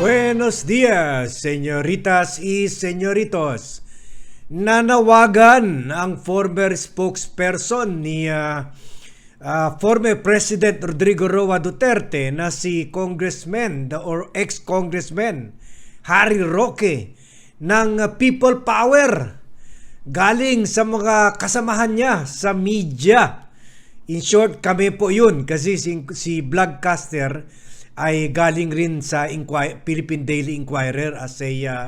Buenos dias, señoritas y señoritos. Nanawagan ang former spokesperson ni ah, ah, former President Rodrigo Roa Duterte na si Congressman or ex-congressman Harry Roque ng People Power galing sa mga kasamahan niya sa media. In short, kami po yun kasi si, si Vlogcaster ay galing rin sa Inqui- Philippine Daily Inquirer as a uh,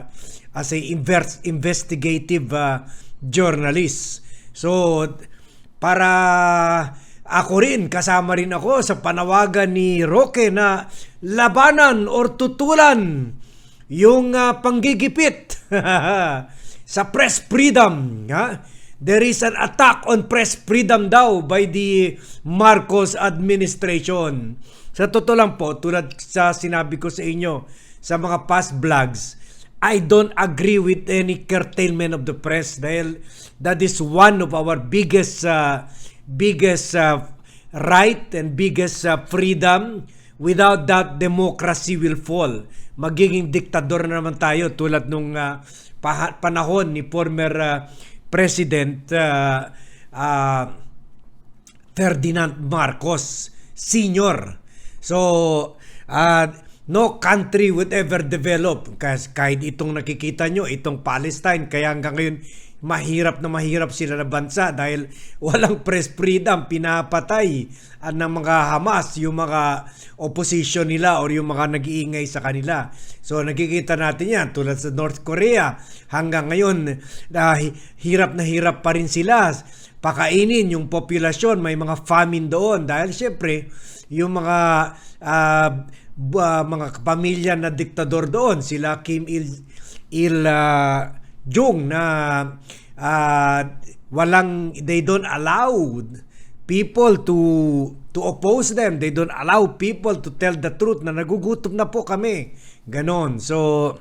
as a invers- investigative uh, journalist. So para ako rin kasama rin ako sa panawagan ni Roque na labanan or tutulan yung uh, panggigipit sa press freedom. Ha? There is an attack on press freedom daw by the Marcos administration. Sa totoo lang po, tulad sa sinabi ko sa inyo sa mga past vlogs, I don't agree with any curtailment of the press dahil that is one of our biggest uh, biggest uh, right and biggest uh, freedom. Without that, democracy will fall. Magiging diktador na naman tayo tulad nung uh, panahon ni former uh, President uh, uh, Ferdinand Marcos Sr. So, uh, no country would ever develop. Kahit itong nakikita nyo, itong Palestine, kaya hanggang ngayon mahirap na mahirap sila na bansa dahil walang press freedom, pinapatay uh, ng mga Hamas, yung mga opposition nila or yung mga nag-iingay sa kanila. So nakikita natin yan tulad sa North Korea. Hanggang ngayon uh, hirap na hirap pa rin sila. Pakainin yung populasyon, may mga famine doon. Dahil syempre yung mga uh, uh, mga pamilya na diktador doon, sila Kim Il Il uh, Jong na uh, walang they don't allow people to to oppose them. They don't allow people to tell the truth na nagugutom na po kami. Ganon. So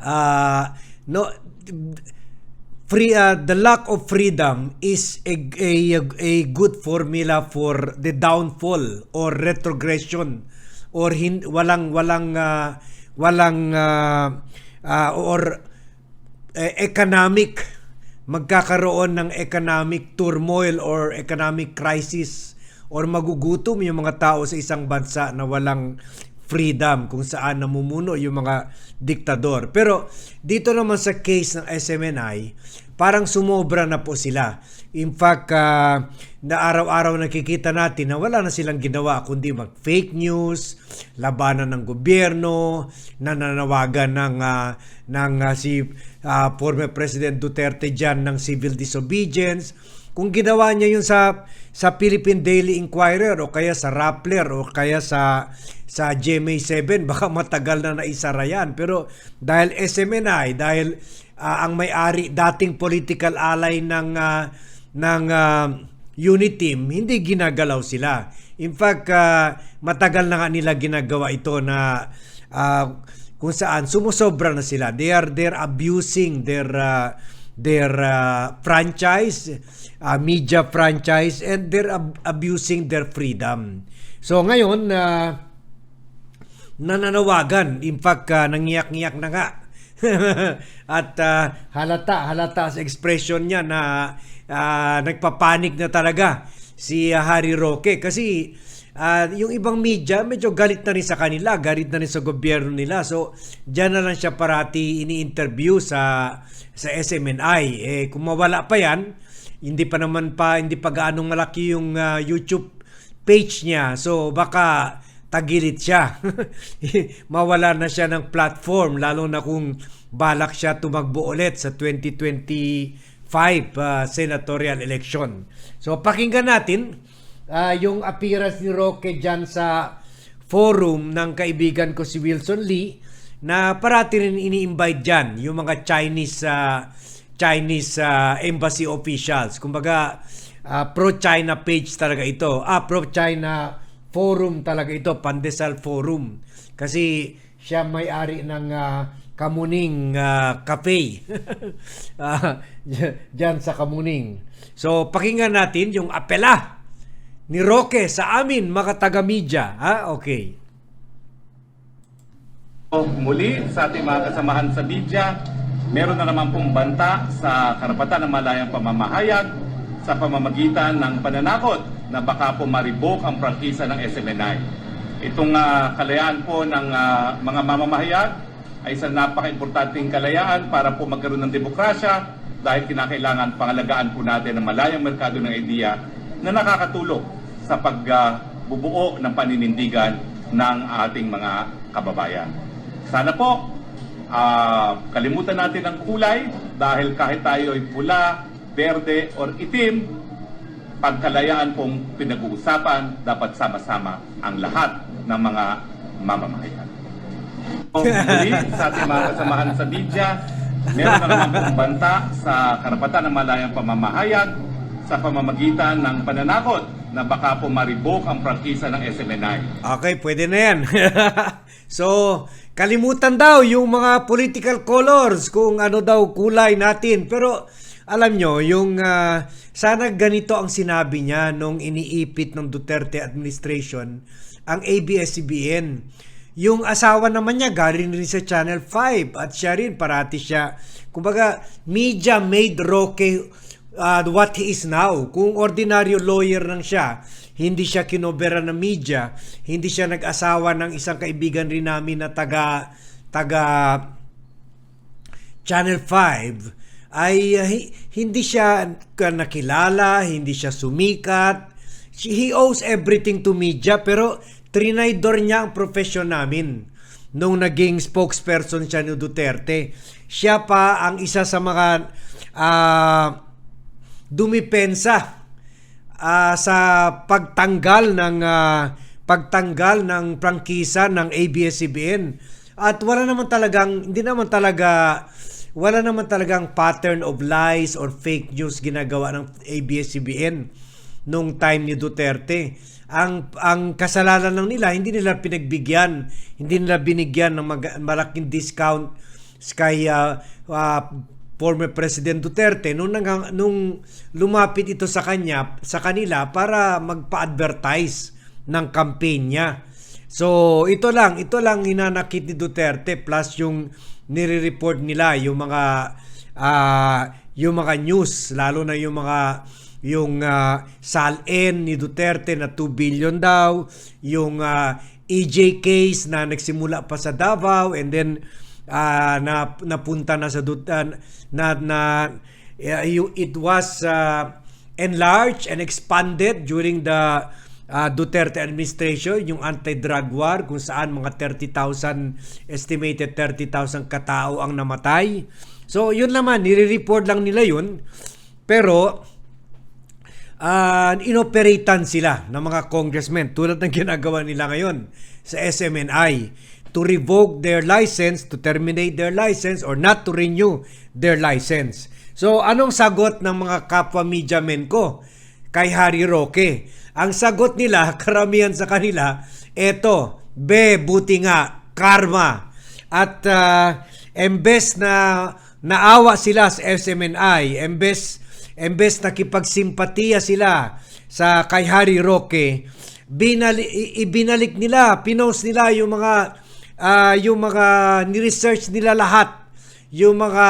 uh, no free uh, the lack of freedom is a, a a good formula for the downfall or retrogression or hin, walang walang uh, walang uh, uh, or uh, economic magkakaroon ng economic turmoil or economic crisis or magugutom yung mga tao sa isang bansa na walang freedom kung saan namumuno yung mga diktador. Pero dito naman sa case ng SMNI, parang sumobra na po sila. In fact, uh, na araw-araw nakikita natin na wala na silang ginawa kundi mag-fake news, labanan ng gobyerno, nananawagan ng uh, ng uh, si uh, former President Duterte diyan ng civil disobedience. Kung ginawa niya yun sa sa Philippine Daily Inquirer o kaya sa Rappler o kaya sa sa GMA7 baka matagal na naisara yan pero dahil SMNI dahil uh, ang may-ari dating political ally ng uh, ng uh, Uniteam hindi ginagalaw sila. In fact uh, matagal na nga nila ginagawa ito na uh, kung saan sumusobra na sila. They are they're abusing their uh, their uh, franchise uh, media franchise and they're ab- abusing their freedom so ngayon uh, nananawagan. In fact, uh, nangiyak-ngiyak na nga. At uh, halata, halata sa expression niya na uh, nagpapanik na talaga si uh, Harry Roque kasi uh, yung ibang media medyo galit na rin sa kanila, galit na rin sa gobyerno nila. So, diyan na lang siya parati ini-interview sa sa SMNI. Eh kung mawala pa 'yan, hindi pa naman pa hindi pa gaano malaki yung uh, YouTube page niya. So, baka tagilid siya. Mawala na siya ng platform lalo na kung balak siya tumakbo ulit sa 2025 uh, senatorial election. So pakinggan natin uh, yung appearance ni Roque dyan sa forum ng kaibigan ko si Wilson Lee na parati rin ini-invite dyan yung mga Chinese uh, Chinese uh, embassy officials. Kumbaga uh, pro-China page talaga ito. Ah, pro-China forum talaga ito, Pandesal Forum. Kasi siya may-ari ng uh, Kamuning uh, Cafe. uh, dyan sa Kamuning. So, pakinggan natin yung apela ni Roque sa amin, mga taga-media. Ha? Okay. Muli sa ating mga kasamahan sa media, meron na naman pong banta sa karapatan ng malayang pamamahayag sa pamamagitan ng pananakot na baka po maribok ang prangkisa ng SMNI. Itong ah, kalayaan po ng ah, mga mamamahayag ay isang napaka-importanting kalayaan para po magkaroon ng demokrasya dahil kinakailangan pangalagaan po natin ang malayang merkado ng idea na nakakatulong sa pagbubuo ng paninindigan ng ating mga kababayan. Sana po, ah, kalimutan natin ang kulay dahil kahit tayo ay pula, berde, or itim, pagkalayaan pong pinag-uusapan, dapat sama-sama ang lahat ng mga mamamahayan. Muli sa ating mga kasamahan sa media, meron na naman pong banta sa karapatan ng malayang pamamahayag sa pamamagitan ng pananakot na baka po maribok ang prangkisa ng SMNI. Okay, pwede na yan. so, kalimutan daw yung mga political colors kung ano daw kulay natin. Pero alam nyo, yung ah, sana ganito ang sinabi niya nung iniipit ng Duterte administration ang ABS-CBN. Yung asawa naman niya galing rin sa Channel 5 at siya rin parati siya. Kumbaga, media made Roque uh, what he is now. Kung ordinaryo lawyer lang siya, hindi siya kinobera ng media, hindi siya nag-asawa ng isang kaibigan rin namin na taga taga Channel 5 ay uh, hi- hindi siya nakilala, hindi siya sumikat. He owes everything to media pero trinaydor niya ang profesyon namin nung naging spokesperson siya ni Duterte. Siya pa ang isa sa mga ah, dumipensa ah, sa pagtanggal ng ah, pagtanggal ng prangkisa ng ABS-CBN. At wala naman talagang hindi naman talaga wala naman talagang pattern of lies or fake news ginagawa ng ABS-CBN nung time ni Duterte. Ang ang kasalanan lang nila, hindi nila pinagbigyan, hindi nila binigyan ng mag- malaking discount kay ah, ah, former President Duterte nung nang, nung lumapit ito sa kanya sa kanila para magpa-advertise ng campaign niya. So, ito lang, ito lang hinanakit ni Duterte plus yung nire-report nila yung mga ah, yung mga news lalo na yung mga yung uh, SALN ni Duterte na 2 billion daw, yung ah, EJ case na nagsimula pa sa Davao and then ah, na napunta na sa Dut- ah, na na uh, it was ah, enlarged and expanded during the ah, Duterte administration, yung anti-drug war kung saan mga 30,000 estimated 30,000 katao ang namatay. So yun naman, nire-report lang nila yun. Pero uh, inoperatan sila ng mga congressmen tulad ng ginagawa nila ngayon sa SMNI to revoke their license, to terminate their license, or not to renew their license. So, anong sagot ng mga kapwa media men ko kay Harry Roque? Ang sagot nila, karamihan sa kanila, eto, be, buti nga, karma. At uh, embes na naawa sila sa SMNI, embes embes nakipagsimpatiya sila sa kay Harry Roque, binali, ibinalik nila, pinost nila yung mga ah, yung mga ni-research nila lahat yung mga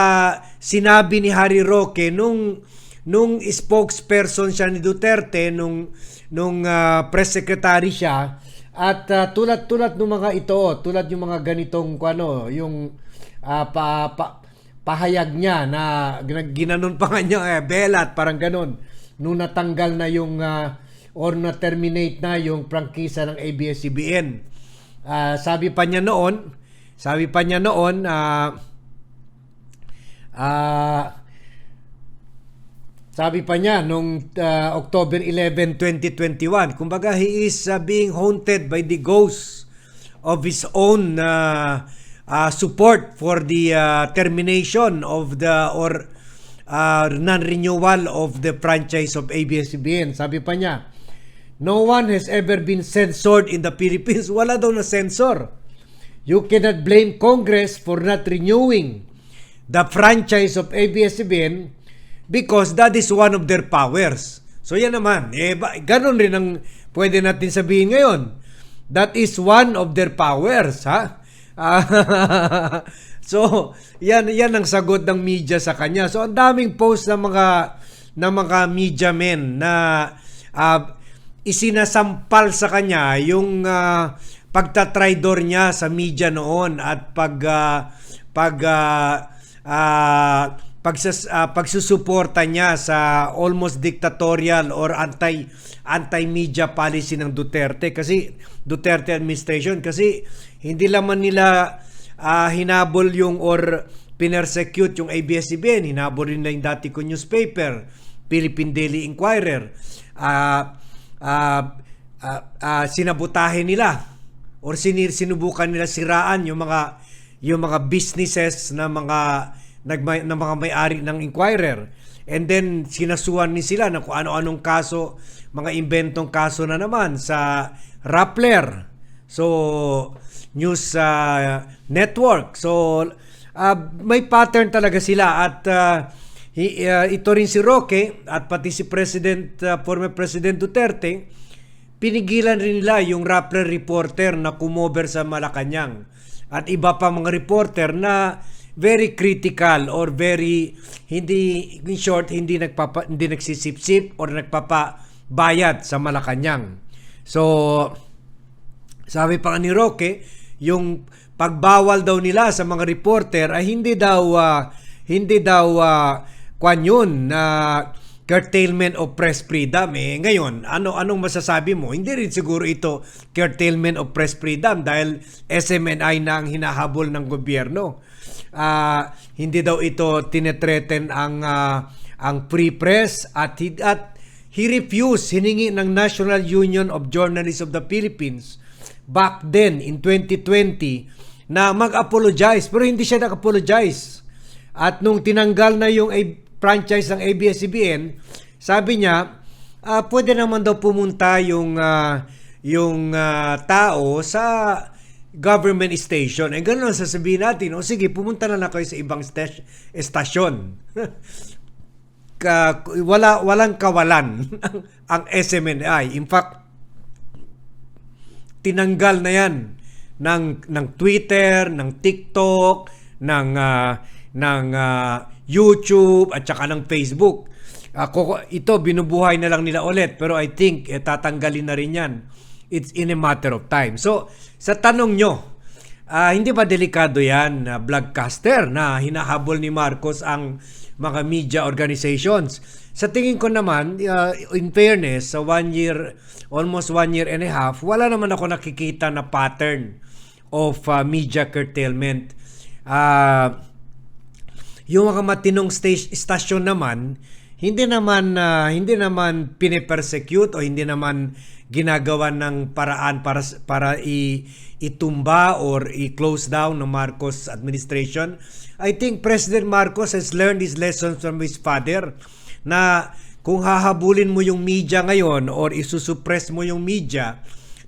sinabi ni Harry Roque nung nung spokesperson siya ni Duterte nung nung ah, press secretary siya at ah, tulad-tulad ng mga ito tulad yung mga ganitong ano yung ah, pa, pa pahayag niya na gina- ginanon pa nga niya eh, belat parang ganon nung natanggal na yung ah, or na terminate na yung prangkisa ng ABS-CBN Ah, sabi pa niya noon sabi pa niya noon ah ah, sabi pa niya nung ah, October 11, 2021, kumbaga he is ah, being haunted by the ghosts of his own ah, ah, support for the ah, termination of the or ah, non-renewal of the franchise of ABS-CBN. Sabi pa niya, No one has ever been censored in the Philippines. Wala daw na censor. You cannot blame Congress for not renewing the franchise of ABS-CBN because that is one of their powers. So yan naman, eh, ba, ganun rin ang pwede natin sabihin ngayon. That is one of their powers, ha? So, yan yan ang sagot ng media sa kanya. So, ang daming post ng mga ng mga media men na ah, isinasampal sa kanya yung ah, pagtatraidor niya sa media noon at pag ah, pag ah, ah, pagsas, ah, pagsusuporta niya sa almost dictatorial or anti anti-media policy ng Duterte kasi Duterte administration kasi hindi lamang nila ah, hinabol yung or pinersecute yung ABS-CBN, hinabol rin na yung dati ko newspaper, Philippine Daily Inquirer. Ah, ah, ah, ah, sinabutahe nila or sinir sinubukan nila siraan yung mga yung mga businesses na mga nagmay, na mga may-ari ng Inquirer. And then sinasuhan ni sila ng kung ano-anong kaso, mga inventong kaso na naman sa Rappler. So news uh, network. So uh, may pattern talaga sila at uh, hi- uh, ito rin si Roque at pati si President uh, former President Duterte pinigilan rin nila yung Rappler reporter na kumover sa Malacanang at iba pa mga reporter na very critical or very hindi in short hindi nagpapa hindi nagsisipsip or nagpapabayad sa Malacanang. So sabi pa ni Roque, yung pagbawal daw nila sa mga reporter ay hindi daw ah, hindi daw uh, kwan yun na curtailment of press freedom eh. Ngayon ano anong masasabi mo? Hindi rin siguro ito curtailment of press freedom dahil SMNI na ang hinahabol ng gobyerno. Ah, hindi daw ito tinetreten ang ah, ang free press at at he refused hiningi ng National Union of Journalists of the Philippines back then in 2020 na mag-apologize pero hindi siya nag-apologize. At nung tinanggal na yung franchise ng ABS-CBN, sabi niya, ah, pwede naman daw pumunta yung ah, yung ah, tao sa government station. Eh ganun ang sasabihin natin, o sige, pumunta na lang kayo sa ibang stas- estasyon. Ka, wala walang kawalan ang, SMNI. In fact, tinanggal na 'yan ng ng Twitter, ng TikTok, ng ah, ng ah, YouTube at saka ng Facebook. Ako ito binubuhay na lang nila ulit pero I think eh, tatanggalin na rin 'yan. It's in a matter of time. So, sa tanong nyo, ah, hindi ba delikado yan na vlogcaster na hinahabol ni Marcos ang mga media organizations? Sa tingin ko naman, uh, in fairness, sa one year, almost one year and a half, wala naman ako nakikita na pattern of uh, media curtailment. Uh, yung mga matinong stage, stasyon naman, hindi naman ah, hindi naman pinipersecute o hindi naman ginagawa ng paraan para para i, itumba or i-close down ng Marcos administration. I think President Marcos has learned his lessons from his father na kung hahabulin mo yung media ngayon or isusuppress mo yung media,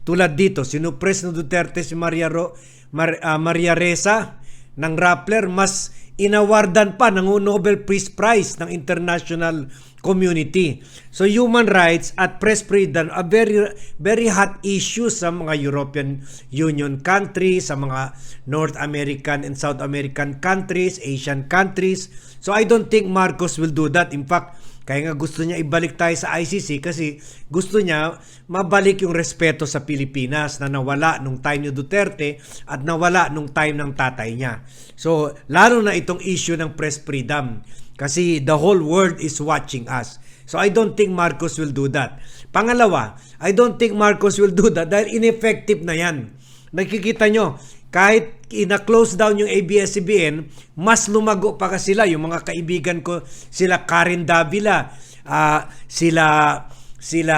tulad dito, sinupress ng Duterte si Maria, Ro, Mar- ah, Maria Reza ng Rappler, mas inawardan pa ng Nobel Peace Prize ng international community. So human rights at press freedom are very very hot issues sa mga European Union countries, sa mga North American and South American countries, Asian countries. So I don't think Marcos will do that. In fact, kaya nga gusto niya ibalik tayo sa ICC kasi gusto niya mabalik yung respeto sa Pilipinas na nawala nung time ni Duterte at nawala nung time ng tatay niya. So, lalo na itong issue ng press freedom kasi the whole world is watching us. So, I don't think Marcos will do that. Pangalawa, I don't think Marcos will do that dahil ineffective na yan. Nakikita nyo, kahit ina-close down yung ABS-CBN, mas lumago pa ka sila. Yung mga kaibigan ko, sila Karen Davila, ah, sila, sila,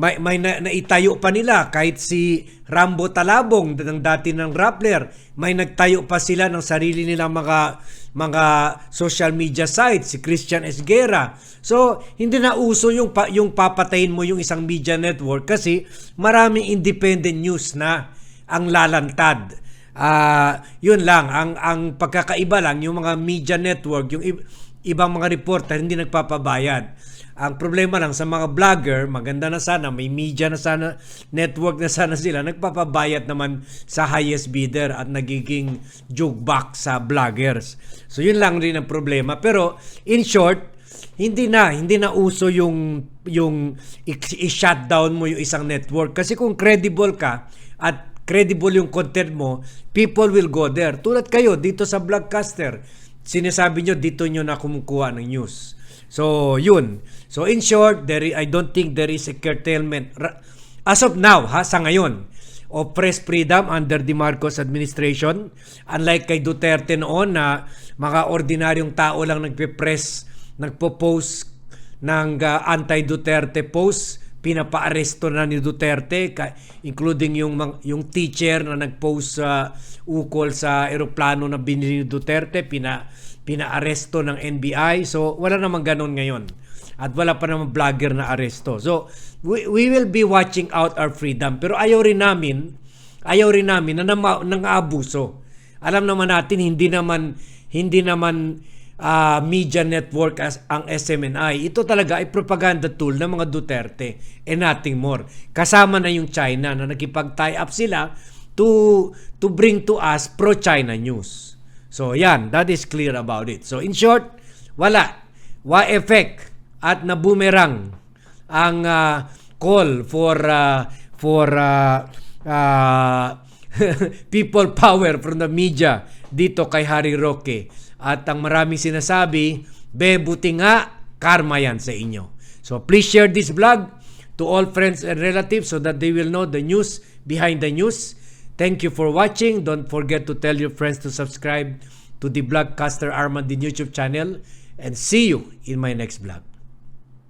may, may na, naitayo pa nila. Kahit si Rambo Talabong ng dati ng Rappler may nagtayo pa sila ng sarili nilang mga mga social media sites si Christian Esguera so hindi na uso yung yung papatayin mo yung isang media network kasi maraming independent news na ang lalantad Ah, yun lang ang ang pagkakaiba lang yung mga media network, yung ib- ibang mga reporter hindi nagpapabayad. Ang problema lang sa mga vlogger, maganda na sana, may media na sana, network na sana sila, nagpapabayat naman sa highest bidder at nagiging joke back sa vloggers. So yun lang rin ang problema. Pero in short, hindi na hindi na uso yung yung i-shutdown mo yung isang network kasi kung credible ka at credible yung content mo, people will go there. Tulad kayo dito sa Vlogcaster, sinasabi nyo dito nyo na kumukuha ng news. So, yun. So, in short, there i- I don't think there is a curtailment. As of now, ha, sa ngayon, of press freedom under the Marcos administration. Unlike kay Duterte noon na mga ordinaryong tao lang nagpe-press, nagpo-post ng uh, anti-Duterte post, pinapa-aresto na ni Duterte, including yung, yung teacher na nag-post sa ukol sa eroplano na binili ni Duterte, pina, pina-aresto ng NBI. So, wala namang ganon ngayon. At wala pa namang vlogger na aresto. So, we, we will be watching out our freedom. Pero ayaw rin namin, ayaw rin namin na nang abuso. Alam naman natin, hindi naman, hindi naman ah, media network as ang SMNI. Ito talaga ay propaganda tool ng mga Duterte and nothing more. Kasama na yung China na nakipag-tie up sila to to bring to us pro-China news. So yan, that is clear about it. So in short, wala. Wa effect at na boomerang ang ah, call for ah, for ah, ah, people power from the media dito kay Harry Roque. At ang maraming sinasabi, be buti nga, karma yan sa inyo. So please share this vlog to all friends and relatives so that they will know the news behind the news. Thank you for watching. Don't forget to tell your friends to subscribe to the Vlogcaster Armand din YouTube channel. And see you in my next vlog.